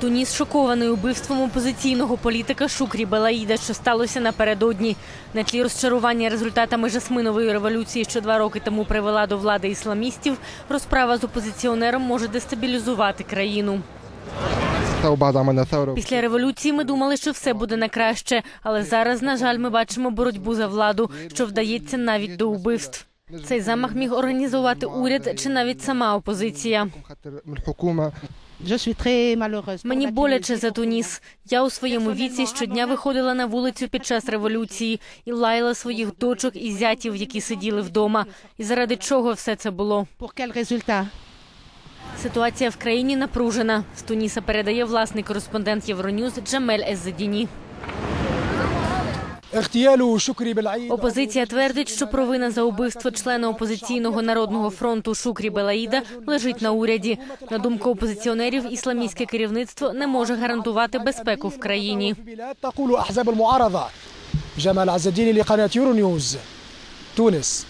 Туніс шокований убивством опозиційного політика Шукрі Балаїда, що сталося напередодні. На тлі розчарування результатами жасминової революції, що два роки тому привела до влади ісламістів, розправа з опозиціонером може дестабілізувати країну. Після революції ми думали, що все буде на краще, але зараз, на жаль, ми бачимо боротьбу за владу, що вдається навіть до убивств. Цей замах міг організувати уряд чи навіть сама опозиція. Мені боляче за Туніс. Я у своєму віці щодня виходила на вулицю під час революції і лаяла своїх дочок і зятів, які сиділи вдома. І заради чого все це було? Ситуація в країні напружена. З Туніса передає власний кореспондент Євронюз Джамель Еззедіні. Опозиція твердить, що провина за убивство члена опозиційного народного фронту Шукрі Белаїда лежить на уряді. На думку опозиціонерів, ісламістське керівництво не може гарантувати безпеку в країні. Тунис.